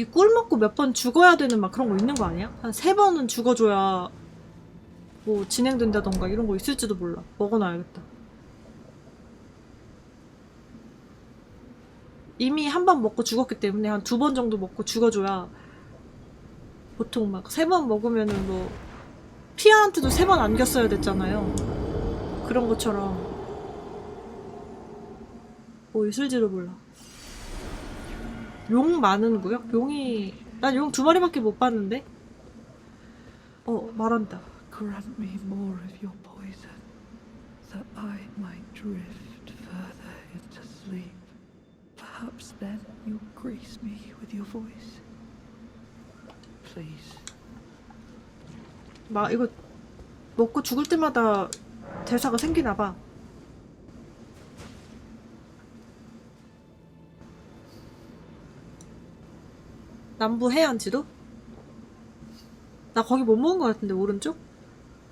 이꿀 먹고 몇 번 죽어야 되는 막 그런 거 있는 거 아니야? 한 세 번은 죽어줘야 뭐 진행된다던가 이런 거 있을지도 몰라. 먹어놔야겠다. 이미 한 번 먹고 죽었기 때문에 한 두 번 정도 먹고 죽어줘야 보통 막 세 번 먹으면은 뭐 피아한테도 세 번 안겼어야 됐잖아요. 그런 것처럼 뭐 있을지도 몰라. 용 많은 구역? 용이 난 용 두 마리밖에 못 봤는데. 어 말한다. Grant me more of your poison, that I might drift further into sleep. Perhaps then you'll grace me with your voice. Please. 막 이거 먹고 죽을 때마다 대사가 생기나 봐. 남부 해안 지도? 나 거기 못 먹은 것 같은데 오른쪽?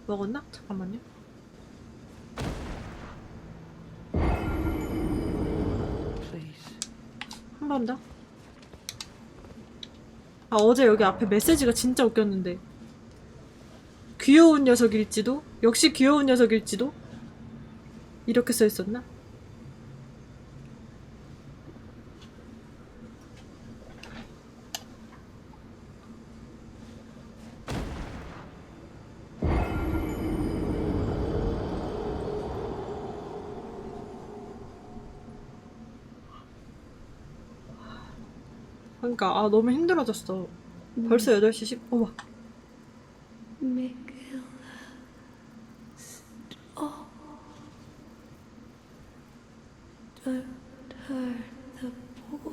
먹었나? 잠깐만요. 한 번 더. 아 어제 여기 앞에 메시지가 진짜 웃겼는데. 귀여운 녀석일지도? 역시 귀여운 녀석일지도? 이렇게 써 있었나? 그러니까 아 너무 힘들어졌어. 벌써 8시 10... 어머. Mikkel. Oh. Don't turn the boy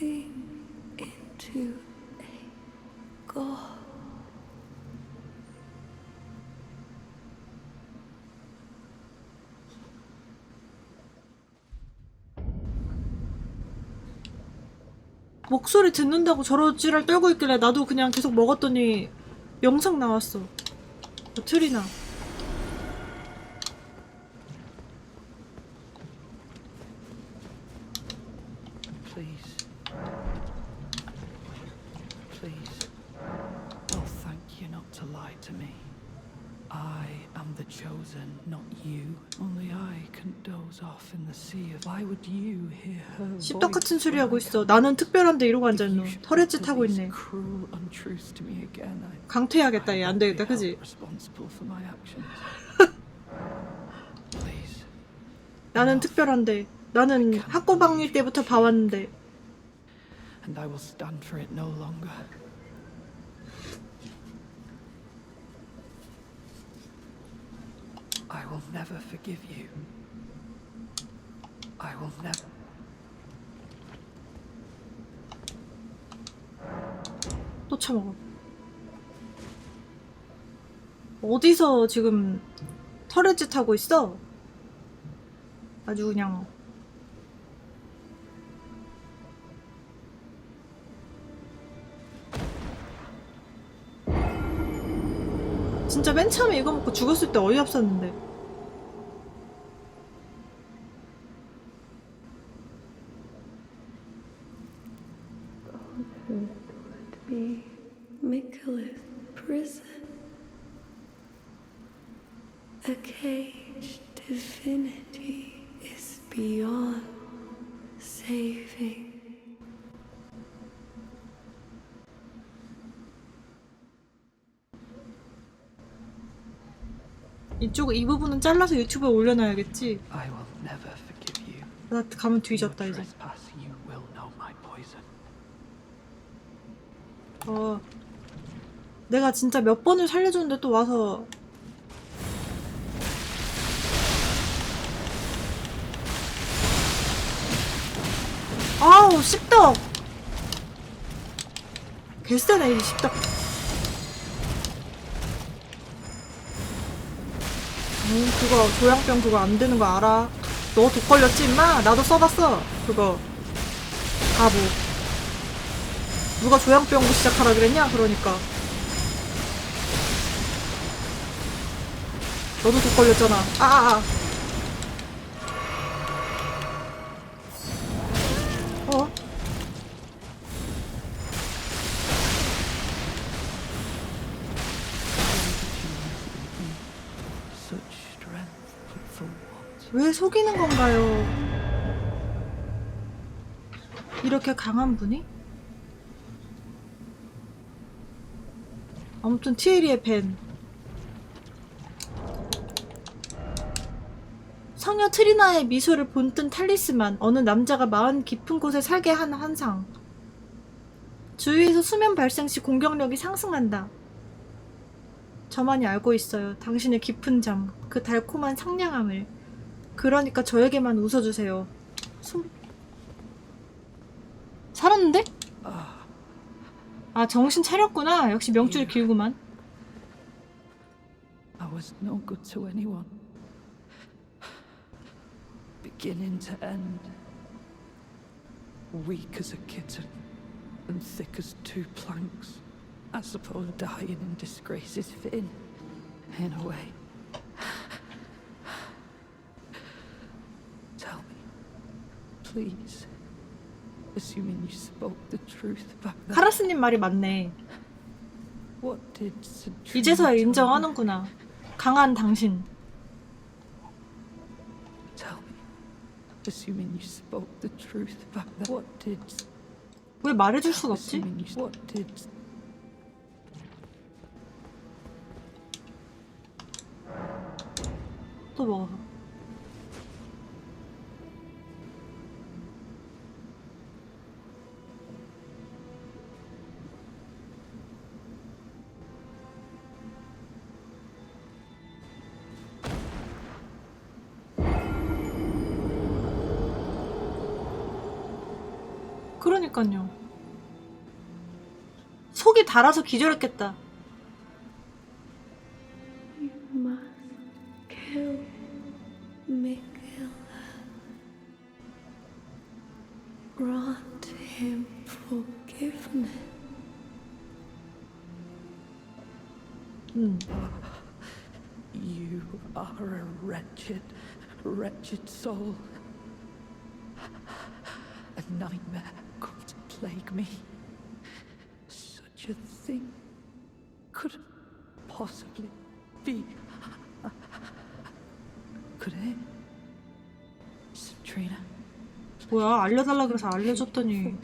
into a god. 목소리 듣는다고 찌를 떨고 있길래 나도 그냥 계속 먹었더니 영상 나왔어. 그 트리나. Please. Please. Oh, to me. I am the chosen, not you. Only I can doze off in the sea. Why would you hear her 씹덕 같은 voice 소리 하고 있어. 나는 특별한데 이러고 앉아 있노. should 털에짓 utter 하고 있네. cruel untruths to me again, I- 강퇴해야겠다 얘. 안 되겠다. 그지? responsible for my actions. Please. 나는 특별한데. 나는 학고방일 때부터 봐왔는데. and I will stand for it no longer. I will never forgive you. I will never. 또 처먹어. 어디서 지금 털에짓 하고 있어? 아주 그냥 진짜 맨 처음에 이거 먹고 죽었을 때 어이없었는데 would be Mikula's prison. A caged divinity is beyond saving. 이쪽 이 부분은 잘라서 유튜브에 올려놔야겠지 I will never forgive you. 나 가면 뒤졌다 이제 trespass, you will know my poison. 어 내가 진짜 몇 번을 살려줬는데 또 와서 아우 씹덕 개쎄네 이 씹덕 음 그거 조양병 그거 안 되는 거 알아? 너 독 걸렸지 임마? 나도 써봤어 그거. 바보 누가 조향병부 시작하라 그랬냐? 그러니까. 너도 독 걸렸잖아. 아, 아, 아. 어? 왜 속이는 건가요? 이렇게 강한 분이? 아무튼 티에리의 벤. 성녀 트리나의 미소를 본뜬 탈리스만 어느 남자가 마음 깊은 곳에 살게 하는 환상. 주위에서 수면 발생 시 공격력이 상승한다. 저만이 알고 있어요. 당신의 깊은 잠, 그 달콤한 상냥함을. 그러니까 저에게만 웃어주세요. 숨... 살았는데? 아 정신 차렸구나. 역시 명줄 길구만. I was no good to anyone. Beginning to end. Weak as a kitten and thick as two planks. I suppose dying in disgrace is fitting, in a way. Tell me, please, Assuming you spoke the truth back then. 카라스님 말이 맞네. What did Centrina 이제서야 tell you? 인정하는구나. 강한 당신. Tell me, assuming you spoke the truth back then. What did? 왜 말해줄 수가 없지? Assuming you. What did? 또 먹어. 그러니까요. 속이 달아서 기절했겠다. 음. Are a nightmare plague me. Such a thing could possibly be. Could it? Sabrina. 뭐야 알려달라 그래서 알려줬더니 in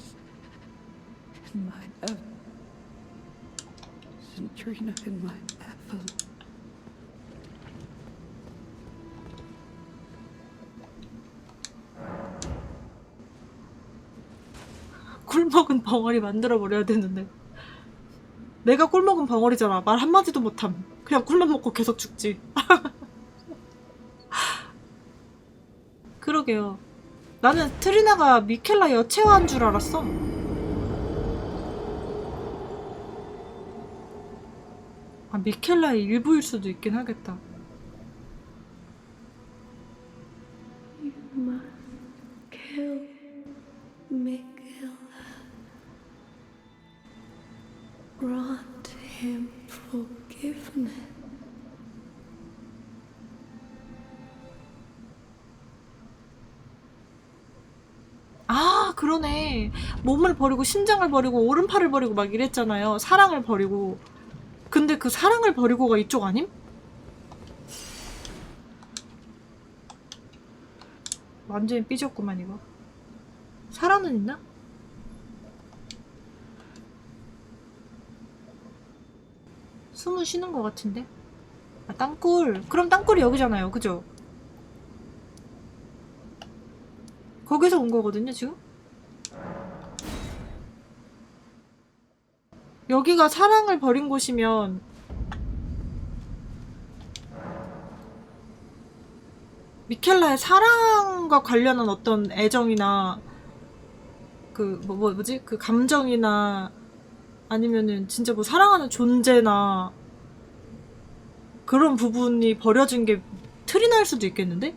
my ev- Centrina in my 꿀먹은 벙어리 만들어 버려야 되는데. 내가 꿀먹은 벙어리잖아. 말 한마디도 못함. 그냥 꿀만 먹고 계속 죽지. 그러게요. 나는 트리나가 미켈라 여체화한 줄 알았어. 아 미켈라의 일부일 수도 있긴 하겠다. Miguel. Grant him forgiveness. 아 그러네 몸을 버리고 심장을 버리고 오른팔을 버리고 막 이랬잖아요 사랑을 버리고 근데 그 사랑을 버리고가 이쪽 아님? 완전히 삐졌구만 이거 사랑은 있나? 숨은 쉬는 것 같은데 아 땅굴 그럼 땅굴이 여기잖아요 그죠? 거기서 온 거거든요, 지금? 여기가 사랑을 버린 곳이면 미켈라의 사랑과 관련한 어떤 애정이나 그 뭐 뭐, 뭐지 그 감정이나 아니면은 진짜 뭐 사랑하는 존재나 그런 부분이 버려진 게 트리나일 수도 있겠는데?